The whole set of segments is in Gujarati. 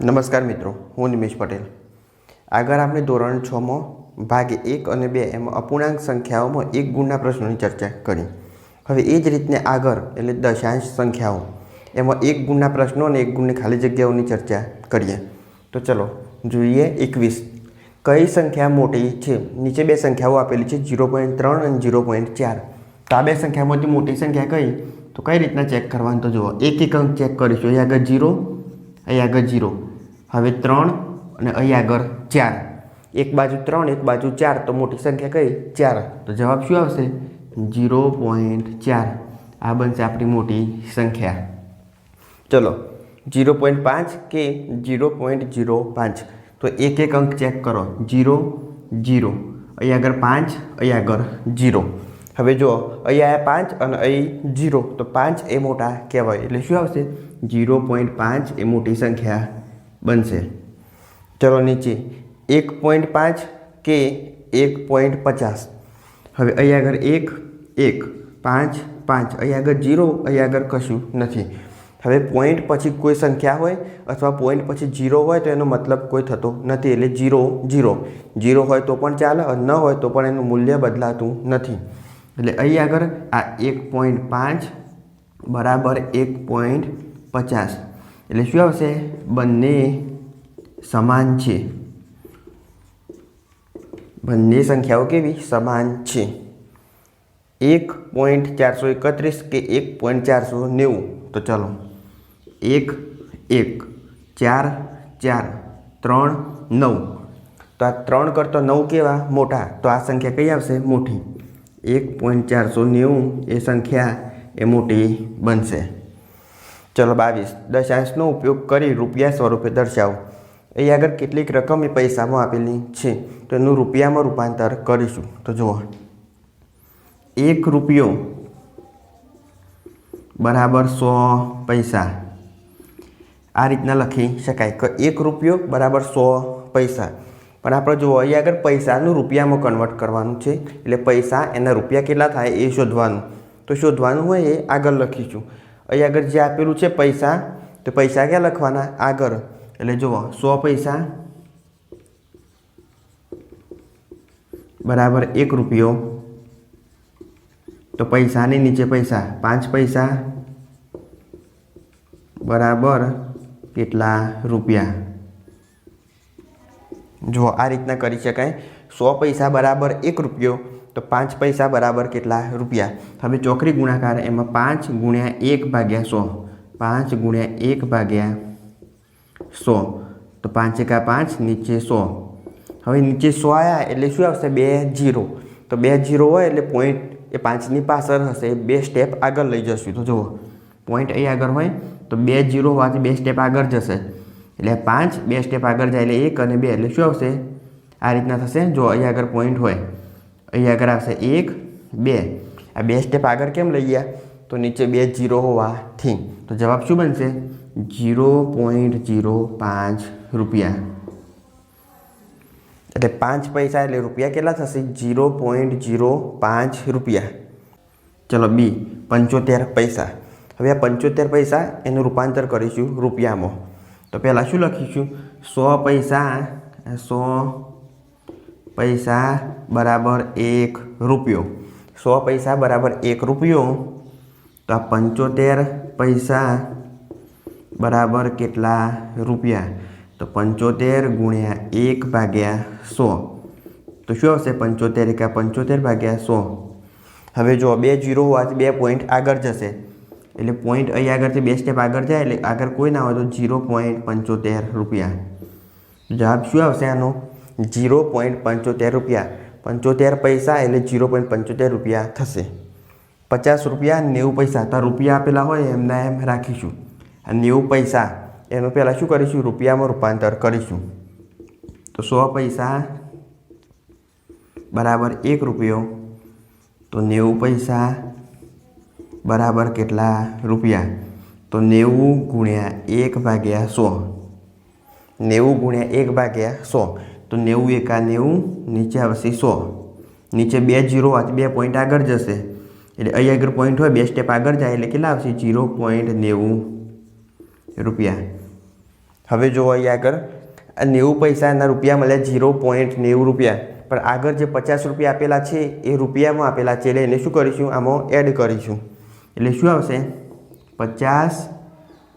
નમસ્કાર મિત્રો, હું નિમેશ પટેલ. આગળ આપણે ધોરણ છમાં ભાગ એક અને બે એમાં અપૂર્ણાંક સંખ્યાઓમાં એક ગુણના પ્રશ્નોની ચર્ચા કરી. હવે એ જ રીતને આગળ, એટલે દશાંશ સંખ્યાઓ, એમાં એક ગુણના પ્રશ્નો અને એક ગુણની ખાલી જગ્યાઓની ચર્ચા કરીએ. તો ચલો, જોઈએ એકવીસ. કઈ સંખ્યા મોટી છે? નીચે બે સંખ્યાઓ આપેલી છે, ઝીરો પોઈન્ટ ત્રણ અને ઝીરો પોઈન્ટ ચાર. તો આ બે સંખ્યામાંથી મોટી સંખ્યા કઈ? તો કઈ રીતના ચેક કરવાનું? તો જુઓ, એક એક અંક ચેક કરીશું. એ આગળ જીરો અહીં આગળ જીરો. હવે ત્રણ અને અહીં આગળ ચાર. એક બાજુ ત્રણ, એક બાજુ ચાર. તો મોટી સંખ્યા કઈ? ચાર. તો જવાબ શું આવશે? જીરો પોઈન્ટ ચાર. આ બનશે આપણી મોટી સંખ્યા. ચલો, જીરો પોઈન્ટ પાંચ કે જીરો પોઈન્ટ જીરો પાંચ. તો એક એક અંક ચેક કરો. Zero zero. અહીં આગળ પાંચ, અહીં આગળ જીરો. હવે જો અહીંયા પાંચ અને અહીં જીરો, તો પાંચ એ મોટા કહેવાય. એટલે શું આવશે? જીરો પોઈન્ટ પાંચ એ મોટી સંખ્યા બનશે. ચલો નીચે. એક પોઈન્ટ પાંચ કે એક પોઈન્ટ પચાસ. હવે અહીં આગળ એક એક, પાંચ પાંચ. અહીંયા આગળ જીરો અહીંયા આગળ કશું નથી. હવે પોઈન્ટ પછી કોઈ સંખ્યા હોય અથવા પોઈન્ટ પછી જીરો હોય તો એનો મતલબ કોઈ થતો નથી. એટલે જીરો જીરો. જીરો હોય તો પણ ચાલે ન હોય તો પણ એનું મૂલ્ય બદલાતું નથી. એટલે અહીં આગળ આ એક પોઈન્ટ પાંચ બરાબર એક પોઈન્ટ પચાસ. એટલે શું આવશે? બંને સમાન છે. બંને સંખ્યાઓ કેવી? સમાન છે. એક પોઈન્ટ ચારસો એકત્રીસ કે એક પોઈન્ટ ચારસો નેવું? તો ચલો. એક એક, ચાર ચાર, ત્રણ, નવ. તો આ ત્રણ કરતો નવ કેવા? મોટા. તો આ સંખ્યા કઈ આવશે? મોટી. એક પોઈન્ટ ચારસો નેવું એ સંખ્યા એ મોટી બનશે. ચલો બાવીસ. દશાંશનો ઉપયોગ કરી રૂપિયા સ્વરૂપે દર્શાવો. એ આગળ કેટલીક રકમ એ પૈસામાં આપેલી છે. તો એનું રૂપિયામાં રૂપાંતર કરીશું. તો જુઓ. એક રૂપિયો બરાબર સો પૈસા. આ રીતના લખી શકાય. કે એક રૂપિયો બરાબર સો પૈસા. પણ આપણે જુઓ અહીં આગળ પૈસાનું રૂપિયામાં કન્વર્ટ કરવાનું છે. એટલે પૈસા એના રૂપિયા કેટલા થાય એ શોધવાનું. તો શોધવાનું હોય એ આગળ લખીશું. અહીં આગળ જે આપેલું છે પૈસા, તો પૈસા ક્યાં લખવાના? આગળ. એટલે જુઓ, સો પૈસા, બરાબર એક રૂપિયો. તો પૈસાની નીચે પૈસા, પાંચ પૈસા, બરાબર કેટલા રૂપિયા? જો આ રીતના કરી શકાય, સો પૈસા બરાબર એક રૂપિયો, તો પાંચ પૈસા બરાબર કેટલા રૂપિયા? હવે ચોકરી ગુણાકાર એમાં પાંચ ગુણ્યા એક ભાગ્યા સો. પાંચ ગુણ્યા એક ભાગ્યા સો. તો પાંચ એકા પાંચ, નીચે સો. હવે નીચે સો આવ્યા એટલે શું આવશે? બે જીરો. તો બે જીરો હોય એટલે પોઈન્ટ એ પાંચની પાછળ હશે. બે સ્ટેપ આગળ લઈ જશું. તો જુઓ પોઈન્ટ અહીં આગળ હોય, તો બે જીરો હોવાથી બે સ્ટેપ આગળ જશે. એટલે પાંચ, બે સ્ટેપ આગળ જાય એટલે એક અને બે, એટલે શું આવશે? આ રીતના થશે. જો અહીં આગળ પોઈન્ટ હોય અહીં આગળ આવશે એક, બે. આ બે સ્ટેપ આગળ કેમ લઈ ગયા? તો નીચે બે જીરો હોવાથી. તો જવાબ શું બનશે? જીરો પોઈન્ટ જીરો પાંચ રૂપિયા. એટલે પાંચ પૈસા એટલે રૂપિયા કેટલા થશે? જીરો પોઈન્ટ જીરો પાંચ રૂપિયા. ચલો બી, પંચોતેર પૈસા. હવે આ પંચોતેર પૈસા એનું રૂપાંતર કરીશું રૂપિયામાં. તો પહેલાં શું લખીશું? સો પૈસા સો પૈસા બરાબર એક રૂપિયો. સો પૈસા બરાબર એક રૂપિયો, તો આ પંચોતેર પૈસા બરાબર કેટલા રૂપિયા? તો પંચોતેર ગુણ્યા એક ભાગ્યા સો. તો શું આવશે? પંચોતેર એકા પંચોતેર ભાગ્યા સો. હવે જો બે જીરો હોવાથી બે પોઈન્ટ આગળ જશે. એટલે પોઈન્ટ અહીં આગળથી બે સ્ટેપ આગળ જાય એટલે આગળ કોઈ ના હોય તો જીરો પોઈન્ટ પંચોતેર રૂપિયા. જવાબ શું આવશે આનો? જીરો પોઈન્ટ પંચોતેર રૂપિયા. પંચોતેર પૈસા એટલે જીરો પોઈન્ટ પંચોતેર રૂપિયા થશે. પચાસ રૂપિયા, નેવું પૈસા. તો રૂપિયા આપેલા હોય એમના એમ રાખીશું. આ નેવું પૈસા, એનું પહેલાં શું કરીશું? રૂપિયામાં રૂપાંતર કરીશું. તો સો પૈસા બરાબર એક રૂપિયો. તો નેવું પૈસા બરાબર કેટલા રૂપિયા? તો નેવું ગુણ્યા એક ભાગ્યા સો. નેવું ગુણ્યા એક ભાગ્યા સો. તો નેવું એકા નેવું, નીચે આવશે સો. નીચે બે જીરો બે પોઈન્ટ આગળ જશે. એટલે અહીં આગળ પોઈન્ટ હોય, બે સ્ટેપ આગળ જાય, એટલે કેટલા આવશે? જીરો પોઈન્ટ નેવું રૂપિયા. હવે જો અહીંયા આગળ, આ નેવું પૈસાના રૂપિયા મળ્યા ઝીરો પોઈન્ટ નેવું રૂપિયા. પણ આગળ જે પચાસ રૂપિયા આપેલા છે, એ રૂપિયામાં આપેલા છે, એટલે એને શું કરીશું? આમાં એડ કરીશું. એટલે શું આવશે? પચાસ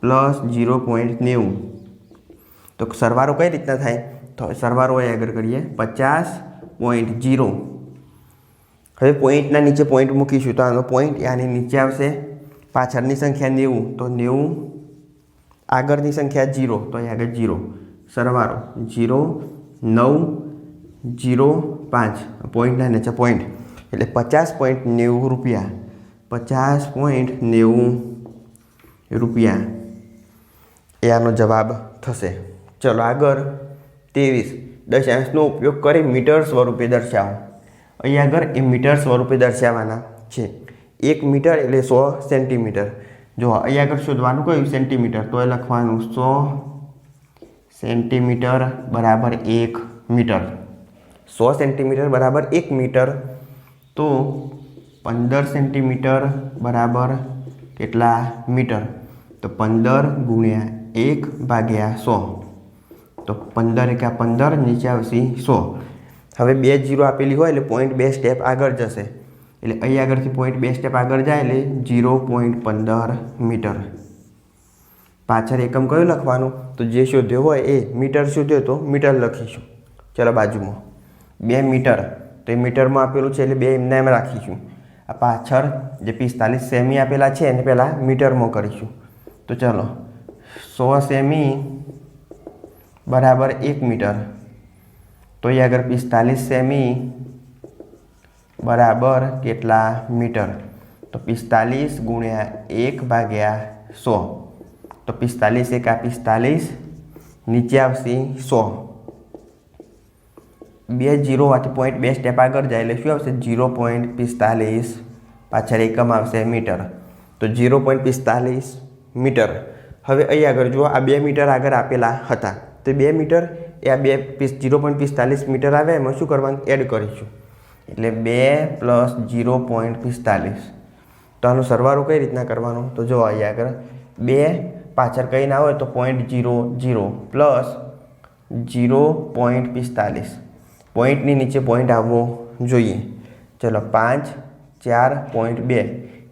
પ્લસ ઝીરો પોઈન્ટ નેવું. તો સરવારો કઈ રીતના થાય? તો સરવારો એ આગળ કરીએ. પચાસ પોઈન્ટ જીરો. હવે પોઈન્ટના નીચે પોઈન્ટ મૂકીશું. તો આનો પોઈન્ટ આની નીચે આવશે? પાછળની સંખ્યા નેવું. તો નેવું. આગળની સંખ્યા જીરો. તો અહીં આગળ ઝીરો સરવારો. જીરો, નવ, જીરો, પાંચ. પોઈન્ટના નીચે પોઈન્ટ. એટલે પચાસ પોઈન્ટ નેવું રૂપિયા. પચાસ પોઈન્ટ નેવું રૂપિયા. એ આનો જવાબ થશે. ચલો આગળ. ત્રેવીસ. દશાંશનો ઉપયોગ કરી મીટર સ્વરૂપે દર્શાવો. અહીં આગળ એ મીટર સ્વરૂપે દર્શાવવાના છે. એક મીટર એટલે સો સેન્ટીમીટર. જો અહીં આગળ શોધવાનું કયું સેન્ટીમીટર, તો એ લખવાનું સો સેન્ટીમીટર બરાબર એક મીટર. સો સેન્ટીમીટર બરાબર એક મીટર. તો પંદર સેન્ટીમીટર બરાબર કેટલા મીટર? તો પંદર ગુણ્યા એક ભાગ્યા સો. તો પંદર એકા પંદર નીચે આવશે સો. હવે બે જીરો આપેલી હોય એટલે પોઈન્ટ બે સ્ટેપ આગળ જશે. એટલે અહીં આગળથી પોઈન્ટ બે સ્ટેપ આગળ જાય એટલે જીરો પોઈન્ટ પંદર મીટર. પાછળ એકમ કયું લખવાનું? તો જે શોધ્યો હોય એ મીટર શોધ્યો તો મીટર લખીશું. ચલો બાજુમાં. બે મીટર. તો એ મીટરમાં આપેલું છે એટલે બે એમના એમ રાખીશું. પાછળ જે પિસ્તાલીસ સેમી આપેલા છે, એને પહેલાં મીટરમાં કરીશું. તો ચલો, સો સેમી બરાબર એક મીટર. તો એ આગળ પિસ્તાલીસ સેમી બરાબર કેટલા મીટર? તો પિસ્તાલીસ ગુણ્યા એક ભાગ્યા સો. તો પિસ્તાલીસ એકા પિસ્તાલીસ નીચે આવશે સો. બે જીરો આથી પોઈન્ટ બે સ્ટેપ આગળ જાય એટલે શું આવશે? જીરો પોઈન્ટ પિસ્તાલીસ પાછળ એકમ આવશે મીટર. તો જીરો પોઈન્ટ પિસ્તાલીસ મીટર. હવે અહીં આગળ જુઓ, આ બે મીટર આગળ આપેલા હતા. તો બે મીટર, એ આ બે પીસ જીરો પોઈન્ટ પિસ્તાલીસ મીટર આવે, એમાં શું કરવાનું? એડ કરીશું. એટલે બે પ્લસ જીરો પોઈન્ટ પિસ્તાલીસ. તો આનો સરવાળો કઈ રીતના કરવાનો? તો જો અહીં આગળ. બે, પાછળ કંઈ ના હોય તો point zero zero plus zero point પિસ્તાલીસ. પોઈન્ટની નીચે પોઈન્ટ આવવો જોઈએ. ચલો, પાંચ ચાર પોઈન્ટ બે.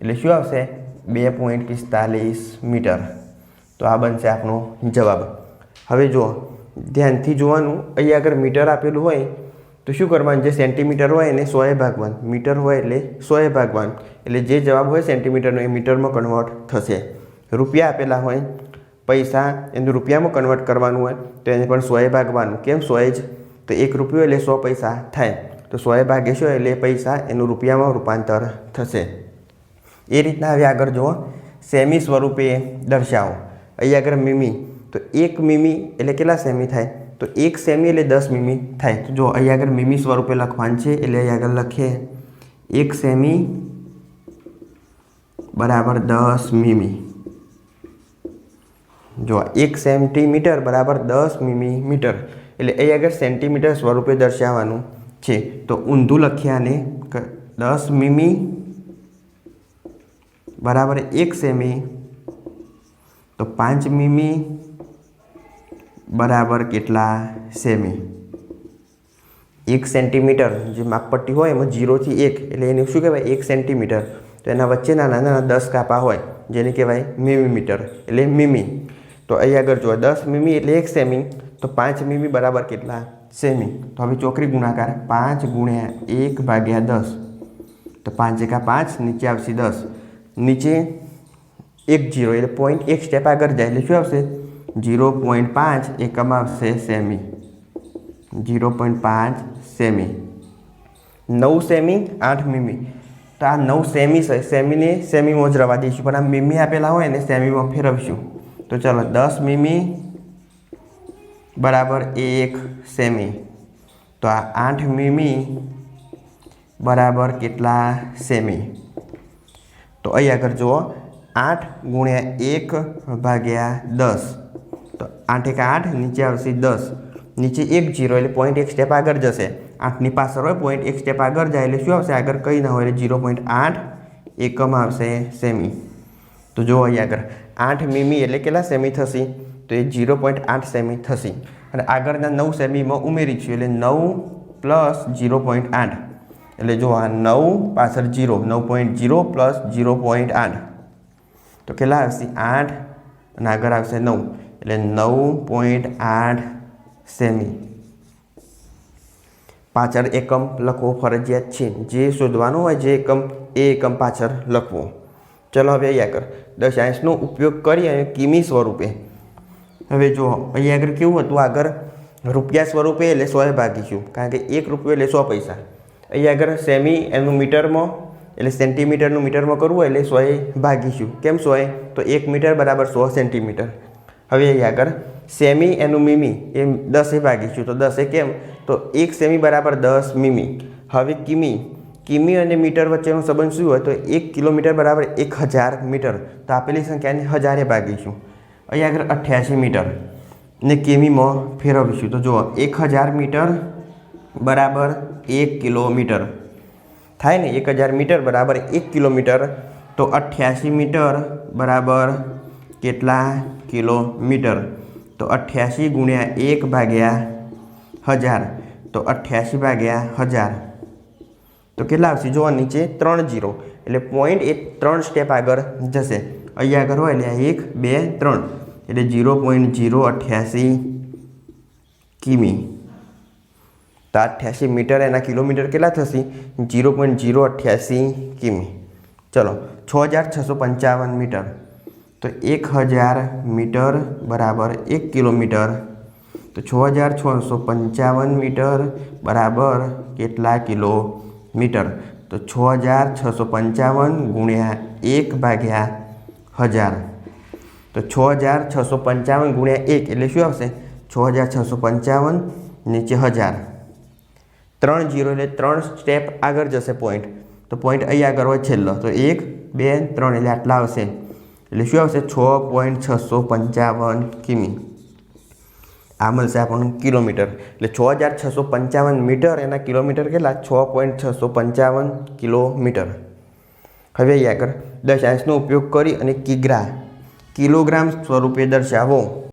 એટલે શું આવશે? બે પોઈન્ટ પિસ્તાલીસ મીટર. તો આ બનશે આપણો જવાબ. હવે જુઓ, ધ્યાનથી જોવાનું, અહીંયા આગળ મીટર આપેલું હોય, તો શું કરવાનું? જે સેન્ટીમીટર હોય એને સોએ ભાગવાન. મીટર હોય એટલે સોએ ભાગવાન. એટલે જે જવાબ હોય સેન્ટીમીટરનો, એ મીટરમાં કન્વર્ટ થશે. રૂપિયા આપેલા હોય, પૈસા, એનું રૂપિયામાં કન્વર્ટ કરવાનું હોય, તો એને પણ સોએ ભાગવાનું. કેમ? સોએ જ. તો એક રૂપિયો એટલે સો પૈસા થાય. તો સોએ ભાગે શું એટલે પૈસા એનું રૂપિયામાં રૂપાંતર થશે. એ રીતના હવે આગળ જુઓ. સેમી સ્વરૂપે દર્શાવો. અહીં આગળ મીમી. તો એક મીમી એટલે કેટલા સેમી થાય? તો એક સેમી એટલે દસ મીમી થાય. તો જો અહીં આગળ મીમી સ્વરૂપે લખવાનું છે એટલે અહીં આગળ લખીએ. એક સેમી બરાબર દસ મીમી. જો એક સેન્ટીમીટર બરાબર દસ મીમી મીટર. એટલે અહીં આગળ સેન્ટીમીટર સ્વરૂપે દર્શાવવાનું. છે. તો ઊંધું લખ્યાને દસ મીમી બરાબર એક સેમી, તો પાંચ મીમી બરાબર કેટલા સેમી? એક સેન્ટીમીટર, જે માપપટ્ટી હોય એમાં જીરોથી એક, એટલે એને શું કહેવાય? એક સેન્ટીમીટર. તો એના વચ્ચેના નાના નાના દસ કાપા હોય, જેને કહેવાય મિમીમીટર એટલે મીમી. તો અહીં આગળ જુઓ, દસ મીમી એટલે એક સેમી, તો પાંચ મીમી બરાબર કેટલા? સેમી. તો હવે ચોકરી ગુણાકાર. પાંચ ગુણ્યા એક ભાગ્યા દસ. તો પાંચ એકા પાંચ, નીચે આવશે દસ. નીચે એક જીરો. એટલે પોઈન્ટ એક સ્ટેપ આગળ જાય. એટલે શું આવશે? જીરો પોઈન્ટ પાંચ એકમ આવશે સેમી. જીરો પોઈન્ટ પાંચ સેમી. નવ સેમી, આઠ મીમી. તો આ નવ સેમી છે સેમીને સેમીમાં જ રવા દઈશું. પણ આ મીમી આપેલા હોય ને સેમીમાં ફેરવશું. તો ચાલો દસ મીમી બરાબર એક સેમી. તો આ આઠ મીમી બરાબર કેટલા સેમી? તો અહીં આગળ જુઓ, આઠ ગુણ્યા એક ભાગ્યા દસ. તો આઠ એક આઠ, નીચે આવશે દસ. નીચે એક જીરો એટલે પોઈન્ટ એક સ્ટેપ આગળ જશે. આઠની પાછળ હોય પોઈન્ટ એક સ્ટેપ આગળ જાય એટલે શું આવશે? આગળ કંઈ ના હોય એટલે જીરો પોઈન્ટ આઠ એકમ આવશે સેમી. તો જુઓ અહીં આગળ, આઠ મીમી એટલે કેટલા સેમી થશે? તો એ જીરો પોઈન્ટ આઠ સેમી થશે. અને આગળના નવ સેમીમાં ઉમેરીશું એટલે નવ પ્લસ જીરો પોઈન્ટ આઠ. એટલે જો આ નવ પાછળ જીરો નવ point zero plus zero point આઠ. તો કેટલા આવશે? આઠ અને આગળ આવશે નવ. એટલે નવ પોઈન્ટ આઠ સેમી. પાછળ એકમ લખવો ફરજિયાત છે. જે શોધવાનું હોય જે એકમ, એ એકમ પાછળ લખવો. ચલો હવે અહીંયા કર દશાંશનો ઉપયોગ કરી અને કિમી સ્વરૂપે. હવે જો અહીંયા આગળ કેવું હતું આગળ રૂપિયા સ્વરૂપે એટલે સોએ ભાગીશું કારણ કે એક રૂપિયો એટલે સો પૈસા. અહીંયા આગળ સેમી એનું મીટરમાં, એટલે સેન્ટીમીટરનું મીટરમાં કરવું એટલે સોએ ભાગીશું કેમ સોએ તો એક મીટર બરાબર સો સેન્ટીમીટર. હવે અહીંયા આગળ સેમી એનું મીમી એ દસે ભાગીશું તો દસે કેમ? તો એક સેમી બરાબર દસ મીમી. હવે કિમી. કિમી અને મીટર વચ્ચેનો સંબંધ શું હોય? તો એક કિલોમીટર બરાબર એક હજાર મીટર. તો આપેલી સંખ્યાને હજારે ભાગીશું અહીંયા આગળ અઠ્યાસી મીટર. ને કેમીમાં ફેરવીશું. તો જુઓ, એક હજાર મીટર બરાબર એક કિલોમીટર. થાય ને? એક હજાર મીટર બરાબર એક કિલોમીટર. તો અઠ્યાસી મીટર બરાબર કેટલા કિલોમીટર? તો અઠ્યાસી ગુણ્યા એક ભાગ્યા હજાર. તો અઠ્યાસી ભાગ્યા હજાર. તો કેટલા આવશે? જોવા નીચે ત્રણ જીરો. એટલે પોઈન્ટ એ ત્રણ સ્ટેપ આગળ જશે. અહીંયા આગળ હોય, એટલે એક, બે, ત્રણ. એટલે જીરો પોઈન્ટ જીરો અઠ્યાસી કિમી. તો અઠ્યાસી મીટર એના કિલોમીટર કેટલા થશે? જીરો પોઈન્ટ જીરો અઠ્યાસી કિમી. ચલો, છ હજાર છસો પંચાવન મીટર. તો એક હજાર મીટર બરાબર એક કિલોમીટર. તો છ હજાર છસો પંચાવન મીટર બરાબર કેટલા કિલોમીટર? તો છ હજાર છસો પંચાવન ગુણ્યા એક ભાગ્યા હજાર. તો છ હજાર છસો પંચાવન ગુણ્યા એક એટલે શું આવશે? છ હજાર છસો પંચાવન નીચે હજાર. ત્રણ જીરો એટલે ત્રણ સ્ટેપ આગળ જશે પોઈન્ટ તો પોઈન્ટ અહીં આગળ હોય છેલ્લો. તો એક, બે, ત્રણ એટલે આટલા આવશે. એટલે શું આવશે? છ પોઈન્ટ છસો પંચાવન કિમી. આ મળશે આપણને કિલોમીટર. એટલે છ હજાર છસો પંચાવન મીટર, એના કિલોમીટર કેટલા? છ પોઈન્ટ છસો પંચાવન કિલોમીટર. હવે અહીં આગળ દશાંશનો ઉપયોગ કરી અને કિગ્રા. કિલોગ્રામ સ્વરૂપે દર્શાવો.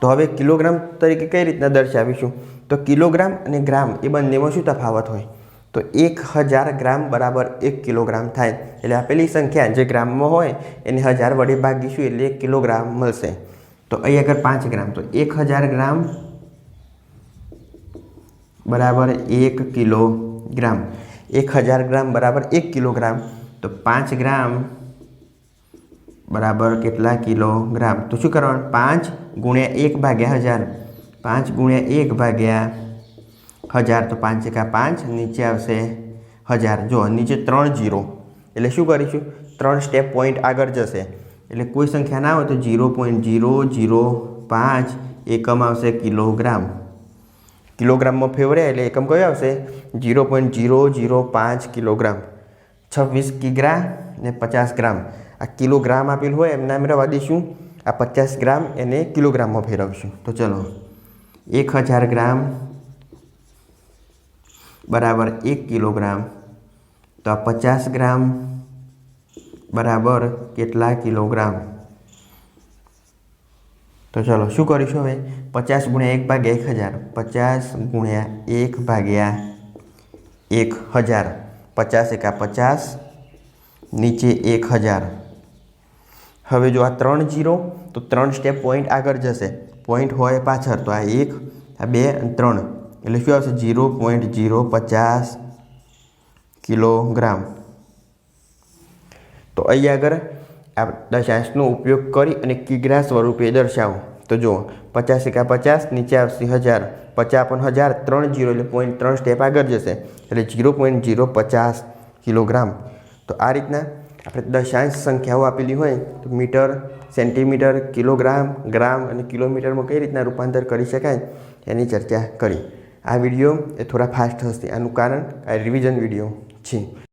તો હવે કિલોગ્રામ તરીકે કઈ રીતના દર્શાવીશું? તો કિલોગ્રામ અને ગ્રામ એ બંનેમાં શું તફાવત હોય? તો એક હજાર ગ્રામ બરાબર એક કિલોગ્રામ થાય. એટલે આપેલી સંખ્યા જે ગ્રામમાં હોય, એને હજાર વડે ભાગીશું એટલે એક કિલોગ્રામ મળશે. તો અહીં આગળ પાંચ ગ્રામ. તો એક હજાર ગ્રામ બરાબર એક કિલોગ્રામ. એક હજાર ગ્રામ બરાબર એક કિલોગ્રામ. તો પાંચ ગ્રામ બરાબર કેટલા કિલોગ્રામ? તો શું કરવાનું? પાંચ ગુણ્યા એક ભાગ્યા હજાર. પાંચ ગુણ્યા એક ભાગ્યા હજાર. તો પાંચ એકા પાંચ નીચે આવશે હજાર. જો, નીચે ત્રણ જીરો. એટલે શું કરીશું? ત્રણ સ્ટેપ પોઈન્ટ આગળ જશે. એટલે કોઈ સંખ્યા ના હોય તો જીરો પોઈન્ટ જીરો જીરો પાંચ એકમ આવશે કિલોગ્રામ. કિલોગ્રામમાં ફેવરે એટલે એકમ કયો આવશે? જીરો પોઈન્ટ જીરો જીરો પાંચ કિલોગ્રામ. છવ્વીસ કિગ્રા ને પચાસ ગ્રામ. આ કિલોગ્રામ આપેલું હોય, એમના અમે રવા દઈશું આ પચાસ ગ્રામ એને કિલોગ્રામમાં ફેરવીશું. તો ચલો, એક હજાર ગ્રામ બરાબર એક કિલોગ્રામ. તો આ પચાસ ગ્રામ બરાબર કેટલા કિલોગ્રામ? તો ચલો, શું કરીશું હવે? પચાસ ગુણ્યા એક ભાગ્યા એક હજાર. પચાસ ગુણ્યા એક ભાગ્યા એક હજાર. પચાસ એકા પચાસ, નીચે એક હજાર. હવે જો આ ત્રણ જીરો, તો ત્રણ સ્ટેપ પોઈન્ટ આગળ જશે. પોઈન્ટ હોય પાછળ, તો આ એક, આ બે ત્રણ. એટલે શું આવશે? જીરો પોઈન્ટ જીરો પચાસ કિલોગ્રામ. તો અહીં આગળ આ દશાંશનો ઉપયોગ કરી અને કિગ્રા સ્વરૂપે દર્શાવો. તો જુઓ, પચાસ એકા પચાસ, નીચે આવશે હજાર. પચાપન હજાર, ત્રણ જીરો, એટલે પોઈન્ટ ત્રણ સ્ટેપ આગળ જશે. એટલે જીરો પોઈન્ટ જીરો પચાસ કિલોગ્રામ. તો આ રીતના આપણે દશાંશ સંખ્યાઓ આપેલી હોય, તો મીટર, સેન્ટીમીટર, કિલોગ્રામ, ગ્રામ અને કિલોમીટરમાં કઈ રીતના રૂપાંતર કરી શકાય એની ચર્ચા કરી. આ વીડિયો એ થોડા ફાસ્ટ હશે. આનું કારણ, આ રિવિઝન વીડિયો છે.